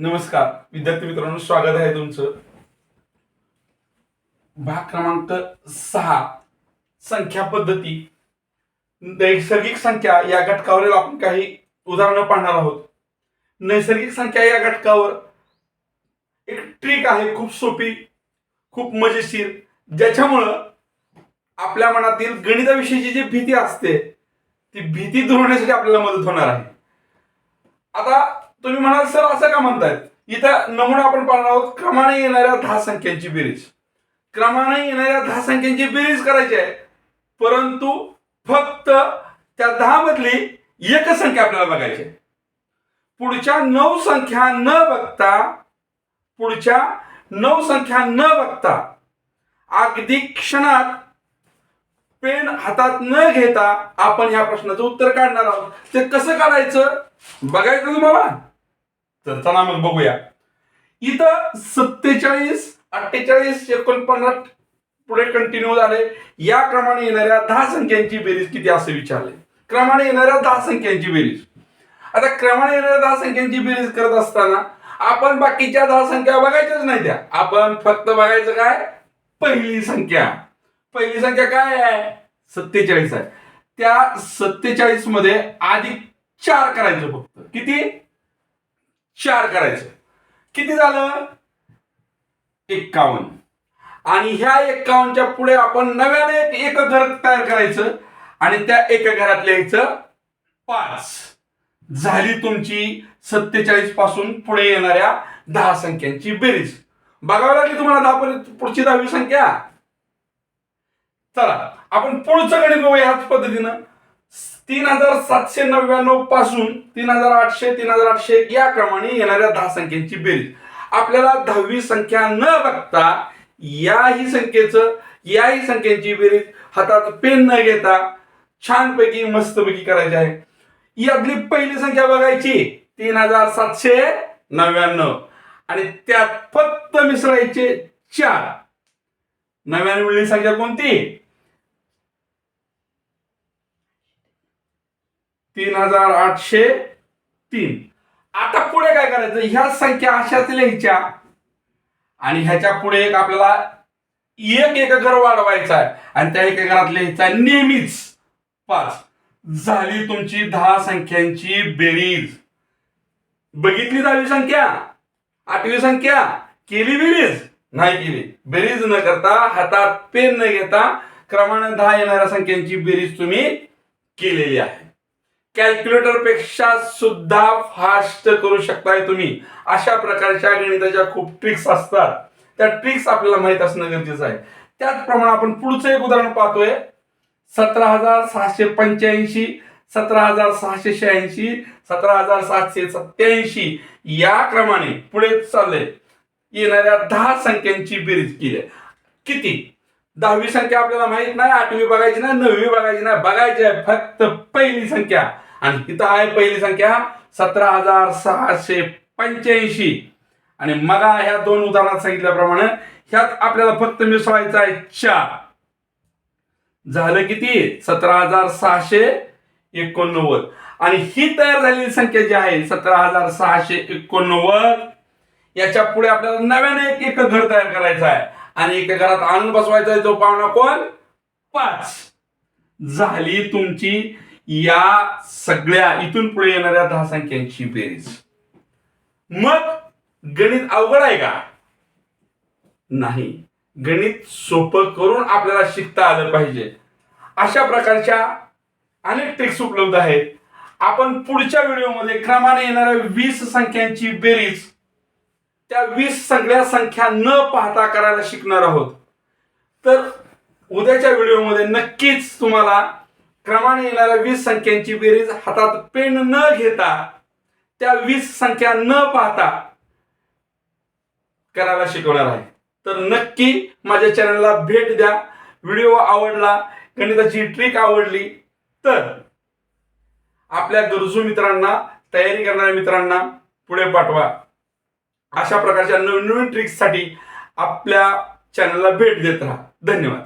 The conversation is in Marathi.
नमस्कार. विद्यार्थी मित्रांनो स्वागत आहे तुमचं. भाग क्रमांक सहा. संख्या पद्धती. नैसर्गिक संख्या या घटकावरील आपण काही उदाहरणं पाहणार आहोत. नैसर्गिक संख्या या घटकावर एक ट्रिक आहे खूप सोपी खूप मजेशीर ज्याच्यामुळं आपल्या मनातील गणिताविषयीची जी भीती असते ती भीती दूर होण्यासाठी आपल्याला मदत होणार आहे. आता तुम्ही म्हणाल सर असं का म्हणतायत? इथं नमुना आपण पाहणार आहोत क्रमाने येणाऱ्या दहा संख्यांची बेरीज. क्रमाने येणाऱ्या दहा संख्यांची बेरीज करायची आहे. परंतु फक्त त्या दहा मधली एक संख्या आपल्याला बघायची आहे. पुढच्या नऊ संख्या न बघता पुढच्या नऊ संख्या न बघता अगदी क्षणात पेन हातात न घेता आपण ह्या प्रश्नाचं उत्तर काढणार आहोत. ते कसं काढायचं? बघायचं तुम्हाला? तर चला मग बघूया. इथं सत्तेचाळीस अठ्ठेचाळीस एकोणपन्नास पुढे कंटिन्यू झाले. या क्रमाने येणाऱ्या दहा संख्यांची बेरीज किती असं विचारले. क्रमाने येणाऱ्या दहा संख्यांची बेरीज. आता क्रमाने येणाऱ्या दहा संख्यांची बेरीज करत असताना आपण बाकीच्या दहा संख्या बघायच्याच नाही त्या. आपण फक्त बघायचं काय? पहिली संख्या. पहिली संख्या काय आहे? सत्तेचाळीस आहे. त्या सत्तेचाळीसमध्ये आधी चार करायचं फक्त. किती? चार करायचं. किती झालं? एक्कावन्न आणि ह्या एक्कावन्नच्या पुढे आपण नव्याने एक एक घर तयार करायचं आणि त्या एका घरात लिहायचं पाच. झाली तुमची सत्तेचाळीसपासून पुढे येणाऱ्या दहा संख्यांची बेरीज. बघावं लागली तुम्हाला दहा पर्यंत पुढची दहावी संख्या. चला आपण पुढचं गणित बघूया ह्याच पद्धतीनं. तीन हजार सातशे नव्याण्णवपासून तीन हजार आठशे तीन हजार आठशे एक या क्रमाने येणाऱ्या दहा संख्यांची बेरीज. आपल्याला दहावी संख्या न बघता याही संख्येचं याही संख्यांची बेरीज हातात पेन न घेता छानपैकी मस्तपैकी करायची आहे. यातली पहिली संख्या बघायची तीन हजार सातशे नव्याण्णव. आणि त्यात फक्त मिसळायचे चार. नव्याण्णव संख्या कोणती? तीन हजार आठशे तीन. आता पुढे काय करायचं? ह्या संख्या अशाच लिहायच्या. आणि ह्याच्या पुढे एक आपल्याला एक एक घर वाढवायचा आहे. आणि त्या एका घरात लिहायचा नेहमीच पाच. झाली तुमची दहा संख्यांची बेरीज. बघितली दहावी संख्या? आठवी संख्या? केली बेरीज? नाही केली. बेरीज न करता हातात पेन न घेता क्रमाने दहा येणाऱ्या संख्यांची बेरीज तुम्ही केलेली आहे. कॅल्क्युलेटरपेक्षा सुद्धा फास्ट करू शकताय तुम्ही. अशा प्रकारच्या गणिताच्या खूप ट्रिक्स असतात. त्या ट्रिक्स आपल्याला माहीत असणं गरजेचं आहे. त्याचप्रमाणे आपण पुढचं एक उदाहरण पाहतोय. सतरा हजार सहाशे पंच्याऐंशी सतरा हजार सहाशे शहाऐंशी सतरा हजार सातशे सत्याऐंशी या क्रमाने पुढे चालले येणाऱ्या दहा संख्यांची बेरीज केली. आहे. किती? दहावी संख्या आपल्याला माहीत नाही आठवी बघायची नाही नववी बघायची नाही. बघायची आहे फक्त पहिली संख्या. आणि इथं आहे पहिली संख्या सतरा हजार सहाशे पंच्याऐंशी. आणि मगा ह्या दोन उदाहरणात सांगितल्याप्रमाणे ह्यात आपल्याला फक्त मिसळायचं आहे चार. झालं किती? सतरा हजार सहाशे एकोणनव्वद. आणि ही तयार झालेली संख्या जी आहे सतरा हजार सहाशे एकोणनव्वद याच्यापुढे आपल्याला नव्याने एक एक घर तयार करायचं आहे. आणि एका घरात आणून बसवायचा आहे जो पाहुणा कोण? पाच. झाली तुमची या सगळ्या इथून पुढे येणाऱ्या दहा संख्यांची बेरीज. मग गणित अवघड आहे का? नाही. गणित सोपं करून आपल्याला शिकता आलं पाहिजे. अशा प्रकारच्या अनेक ट्रिक्स उपलब्ध आहेत. आपण पुढच्या व्हिडिओमध्ये क्रमाने येणाऱ्या वीस संख्यांची बेरीज त्या वीस सगळ्या संख्या न पाहता करायला शिकणार आहोत. तर उद्याच्या व्हिडिओमध्ये नक्कीच तुम्हाला क्रमाने येणाऱ्या वीस संख्यांची बेरीज हातात पेन न घेता त्या वीस संख्या न पाहता करायला शिकवणार आहे. तर नक्की माझ्या चॅनलला भेट द्या. व्हिडिओ आवडला गणिताची ट्रिक आवडली तर आपल्या गरजू मित्रांना तयारी करणाऱ्या मित्रांना पुढे पाठवा. अशा प्रकारच्या नवीन नवीन ट्रिक्ससाठी आपल्या चॅनलला भेट देत राहा. धन्यवाद.